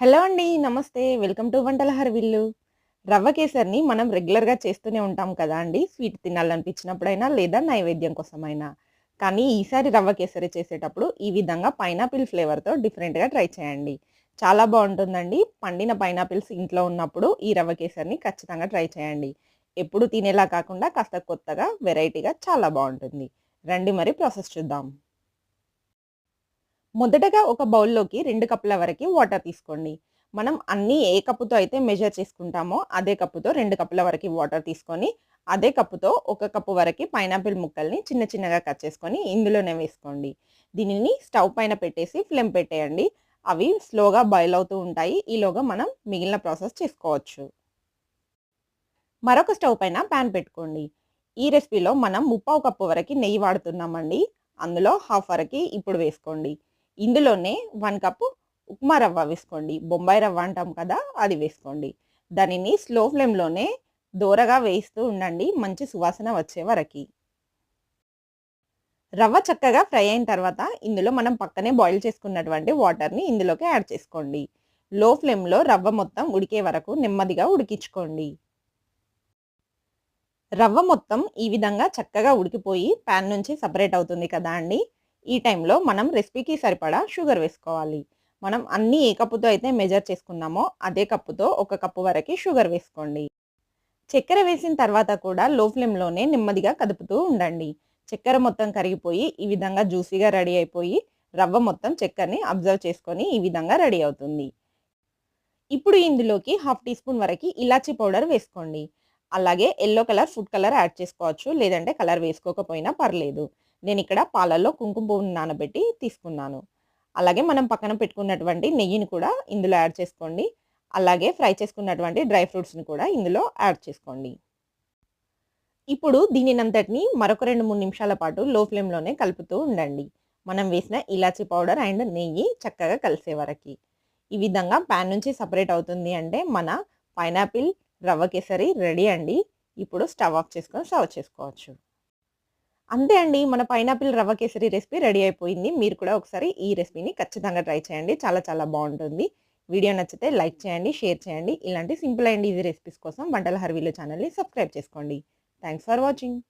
Hello అండి. నమస్తే. Welcome to వంటల విల్లు రవ్వ కేసరిని మనం రెగ్యులర్‌గా చేస్తూనే ఉంటాం కదా అండి. స్వీట్ తినాలనిపించినప్పుడైనా లేదా నైవేద్యం కోసమైనా. కానీ ఈసారి రవ్వ కేసరి చేసేటప్పుడు ఈ విధంగా పైనాపిల్ ఫ్లేవర్‌తో డిఫరెంట్‌గా ట్రై చేయండి. చాలా బాగుంటుందండి పండిన పైనాపిల్స్ ఇంట్లో ఉన్నప్పుడు ఈ రవ్వ కేసరిని ఖచ్చితంగా ట్రై చేయండి. ఎప్పుడు తినేలా కాకుండా కాస్త కొత్తగా, వెరైటీగా చాలా బాగుంటుంది రండి మరి ప్రాసెస్ చూద్దాం. మొదటగా ఒక బౌల్‌లోకి రెండు కప్పుల వరకి వాటర్ తీసుకోండి. మనం అన్నీ ఏ కప్పుతో అయితే మెజర్ చేసుకుంటామో అదే కప్పుతో రెండు కప్పుల వరకి వాటర్ తీసుకొని, అదే కప్పుతో ఒక కప్పు వరకు పైనాపిల్ ముక్కల్ని చిన్న చిన్నగా కట్ చేసుకొని ఇందులోనే వేసుకోండి. దీనిని స్టవ్ పైన పెట్టేసి ఫ్లేమ్ పెట్టేయండి. అవి స్లోగా బాయిల్ అవుతూ ఉంటాయి. ఈలోగా మనం మిగిలిన ప్రాసెస్ చేసుకోవచ్చు. మరొక స్టవ్ పైన ప్యాన్ పెట్టుకోండి. ఈ రెసిపీలో మనం ముప్పావు కప్పు వరకు నెయ్యి వాడుతున్నామండి. అందులో హాఫ్ వరకు ఇప్పుడు వేసుకోండి. ఇందులోనే వన్ కప్పు ఉప్మా రవ్వ వేసుకోండి. బొంబాయి రవ్వ అంటాం కదా! అది వేసుకోండి. దానిని స్లో ఫ్లేమ్‌లోనే దోరగా వేయిస్తూ ఉండండి. మంచి సువాసన వచ్చే వరకు రవ్వ చక్కగా ఫ్రై అయిన తర్వాత ఇందులో మనం పక్కనే బాయిల్ చేసుకున్నటువంటి వాటర్‌ని ఇందులోకి యాడ్ చేసుకోండి. లో ఫ్లేమ్‌లో రవ్వ మొత్తం ఉడికే వరకు నెమ్మదిగా ఉడికించుకోండి. రవ్వ మొత్తం ఈ విధంగా చక్కగా ఉడికిపోయి ప్యాన్ నుంచి సపరేట్ అవుతుంది కదా అండి! ఈ టైంలో మనం రెసిపీకి సరిపడా షుగర్ వేసుకోవాలి. మనం అన్ని ఏ కప్పుతో అయితే మెజర్ చేసుకున్నామో అదే కప్పుతో ఒక కప్పు వరకు షుగర్ వేసుకోండి. చక్కెర వేసిన తర్వాత కూడా లో ఫ్లేమ్‌లోనే నెమ్మదిగా కదుపుతూ ఉండండి. చక్కెర మొత్తం కరిగిపోయి ఈ విధంగా జ్యూసీగా రెడీ అయిపోయి రవ్వ మొత్తం చక్కెరని అబ్జర్వ్ చేసుకొని ఈ విధంగా రెడీ అవుతుంది. ఇప్పుడు ఇందులోకి హాఫ్ టీ స్పూన్ వరకు ఇలాచీ పౌడర్ వేసుకోండి. అలాగే yellow colour food colour add చేసుకోవచ్చు. లేదంటే కలర్ వేసుకోకపోయినా పర్లేదు. నేను ఇక్కడ పాలల్లో కుంకుమ పువ్వును నానబెట్టి తీసుకున్నాను. అలాగే మనం పక్కన పెట్టుకున్నటువంటి నెయ్యిని కూడా ఇందులో యాడ్ చేసుకోండి. అలాగే ఫ్రై చేసుకున్నటువంటి డ్రై ఫ్రూట్స్‌ని కూడా ఇందులో యాడ్ చేసుకోండి. ఇప్పుడు దీనినంతటిని మరొక 2, 3 నిమిషాల పాటు లో ఫ్లేమ్‌లోనే కలుపుతూ ఉండండి. మనం వేసిన ఇలాచీ పౌడర్ అండ్ నెయ్యి చక్కగా కలిసే వరకి. ఈ విధంగా ప్యాన్ నుంచి సపరేట్ అవుతుంది అంటే మన పైనాపిల్ రవ్వ కేసరి రెడీ అండి. ఇప్పుడు స్టవ్ ఆఫ్ చేసుకొని సర్వ్ చేసుకోవచ్చు. అంతే అండి. మన పైనాపిల్ రవ్వ కేసరి రెసిపీ రెడీ అయిపోయింది. మీరు కూడా ఒకసారి ఈ రెసిపీని ఖచ్చితంగా ట్రై చేయండి. చాలా చాలా బాగుంటుంది వీడియో నచ్చితే లైక్ చేయండి, షేర్ చేయండి. ఇలాంటి సింపుల్ అండ్ ఈజీ రెసిపీస్ కోసం వంటల హర్వీలో ఛానల్‌ని సబ్స్క్రైబ్ చేసుకోండి. Thanks for watching.